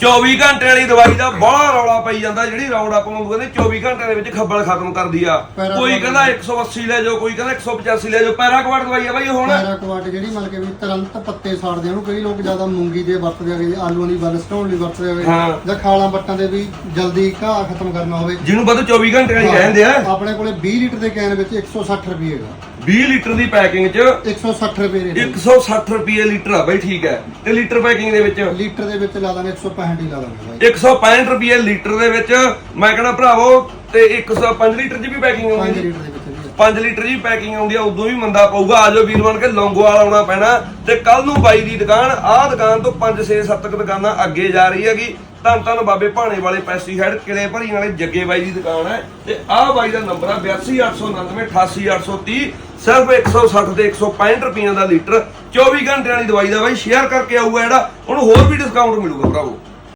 24 ਘੰਟੇ ਵਾਲੀ ਦਵਾਈ ਦਾ ਬੜਾ ਰੌਲਾ ਪਈ ਜਾਂਦਾ ਜਿਹੜੀ ਰਾਉਂਡ ਅਪ ਵਾਂਗੂ ਕਹਿੰਦੇ 24 ਘੰਟਿਆਂ ਦੇ ਵਿੱਚ ਖੱਬਲ ਖਤਮ ਕਰਦੀ ਆ। ਕੋਈ ਕਹਿੰਦਾ 180 ਲੈ ਜਾਓ ਕੋਈ ਕਹਿੰਦਾ 185 ਲੈ ਜਾਓ ਪੈਰਾਕਵਾਟ ਦਵਾਈ ਆ ਬਾਈ ਹੁਣ ਪੈਰਾਕਵਾਟ ਜਿਹੜੀ ਮਤਲਬ ਕਿ ਵੀ ਤੁਰੰਤ ਪੱਤੇ ਸਾੜਦੇ ਉਹਨੂੰ ਕਈ ਲੋਕ ਜ਼ਿਆਦਾ ਮੂੰਗੀ ਦੇ ਵਰਤਦੇ ਆਗੇ ਆਲੂਆਂ ਦੀ ਬਲ ਸਟਾਉਣ ਲਈ ਵਰਤਦੇ ਆਗੇ। ਜਾਂ ਖਾਲਾਂ ਬੱਟਾਂ ਦੇ ਵੀ ਜਲਦੀ ਘਾਹ ਖਤਮ ਕਰਨਾ ਹੋਵੇ। ਜਿਹਨੂੰ ਪਤਾ 24 ਘੰਟੇ ਵਾਲੀ ਕਹਿੰਦੇ ਆ। ਆਪਣੇ ਕੋਲੇ 20 ਲੀਟਰ ਦੇ ਕੈਨ ਵਿੱਚ 160 ਰੁਪਏ ਹੈਗਾ। 20 ਲੀਟਰ ਦੀ ਪੈਕਿੰਗ 'ਚ 160 ਰੁਪਏ ਰੇਟ 160 ਰੁਪਏ ਲੀਟਰ ਆ ਬਾਈ ਠੀਕ ਹੈ। ਤੇ ਲੀਟਰ ਪੈਕਿੰਗ ਦੇ ਵਿੱਚ? ਲੀਟਰ ਦੇ ਵਿੱਚ ਲਾ ਦਾਂਗੇ 165 ਹੀ ਲਾ ਦਾਂਗੇ ਬਾਈ। 165 ਰੁਪਏ ਲੀਟਰ ਦੇ ਵਿੱਚ ਮੈਂ ਕਹਿੰਦਾ ਭਰਾਵੋ ਤੇ 105 ਲੀਟਰ 'ਚ ਵੀ ਪੈਕਿੰਗ 5 ਆਉਂਦੀ ਲੀਟਰ ਦੇ ਵਿੱਚ ਵੀ 5 ਲੀਟਰ ਦੀ ਪੈਕਿੰਗ ਆਉਂਦੀ ਆ ਉਦੋਂ ਵੀ ਮੰਦਾ ਪਊਗਾ। ਆਜੋ ਵੀਰ ਬਣ ਕੇ ਲੌਂਗੋਵਾਲ ਆਉਣਾ ਪੈਣਾ। ਤੇ ਕੱਲ ਨੂੰ ਬਾਈ ਦੀ ਦੁਕਾਨ ਆਹ ਦੁਕਾਨ ਤੋਂ 5 6 7 ਦੁਕਾਨਾਂ ਅੱਗੇ ਜਾ ਰਹੀ ਹੈਗੀ। ਧੰਨ ਧੰਨ ਬਾਬੇ ਭਾਣੇ ਵਾਲੇ ਪੈਸਟੀਸਾਈਡ ਕਿਲੇ ਭਰੀ ਵਾਲੇ ਜੱਗੇ ਬਾਈ ਦੀ ਦੁਕਾਨ ਹੈ। ਤੇ ਆਹ ਬਾਈ ਦਾ ਨੰਬਰ ਆ 828998 88830 ਸਿਰਫ 160 ਤੇ 165 ਰੁਪਈਆਂ ਦਾ ਲੀਟਰ। 24 ਘੰਟਿਆਂ ਵਾਲੀ ਦਵਾਈ ਦਾ ਬਾਈ ਸ਼ੇਅਰ ਕਰਕੇ ਆਊਗਾ ਜਿਹੜਾ। ਉਹਨੂੰ ਹੋਰ ਵੀ ਡਿਸਕਾਊਂਟ ਮਿਲੂਗਾ ਭਰਾਵੋ।